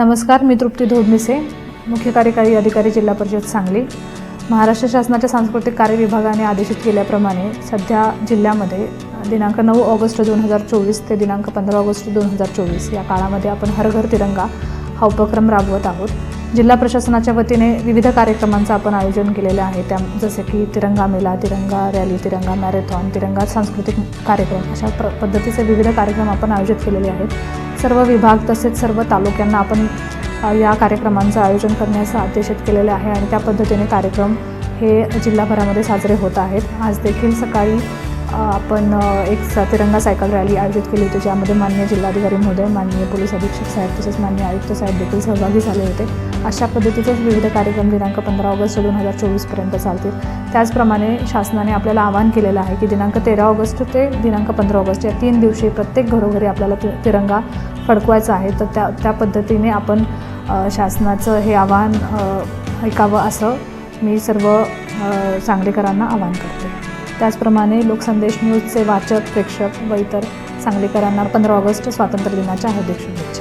नमस्कार मी तृप्ती धोडमिसे मुख्य कार्यकारी अधिकारी जिल्हा परिषद सांगली. महाराष्ट्र शासनाच्या सांस्कृतिक कार्य विभागाने आदेशित केल्याप्रमाणे सध्या जिल्ह्यामध्ये दिनांक नऊ ऑगस्ट दोन हजार चोवीस ते दिनांक पंधरा ऑगस्ट दोन हजार चोवीस या काळामध्ये आपण हर घर तिरंगा हा उपक्रम राबवत आहोत. जिल्हा प्रशासनाच्या वतीने विविध कार्यक्रमांचं आपण आयोजन केलेलं आहे. त्या जसे की तिरंगा मेला तिरंगा रॅली तिरंगा मॅरेथॉन तिरंगा सांस्कृतिक कार्यक्रम अशा प्र पद्धतीचे विविध कार्यक्रम आपण आयोजित केलेले आहेत. सर्व विभाग तसेच सर्व तालुक्यांना आपण या कार्यक्रमांचं आयोजन करण्याचं आदेशित केलेलं आहे आणि त्या पद्धतीने कार्यक्रम हे जिल्हाभरामध्ये साजरे होत आहेत. आज देखील सकाळी आपण एक स तिरंगा सायकल रॅली आयोजित केली होती ज्यामध्ये मान्य जिल्हाधिकारी महोदय माननीय पोलीस अधीक्षक साहेब तसेच मान्य आयुक्त साहेब देखील सहभागी झाले होते. अशा पद्धतीचेच विविध कार्यक्रम दिनांक पंधरा ऑगस्ट दोन हजार चोवीसपर्यंत चालतील. त्याचप्रमाणे शासनाने आपल्याला आवाहन केलेलं आहे की दिनांक तेरा ऑगस्ट ते दिनांक पंधरा ऑगस्ट या तीन दिवशी प्रत्येक घरोघरी आपल्याला ति तिरंगा फडकवायचा आहे. तर त्या त्या पद्धतीने आपण शासनाचं हे आवाहन ऐकावं असं मी सर्व सांगलीकरांना आवाहन करते. त्याचप्रमाणे लोकसंदेश न्यूजचे वाचक प्रेक्षक व इतर सांगलीकरांना पंधरा ऑगस्ट स्वातंत्र्य दिनाच्या हार्दिक शुभेच्छा.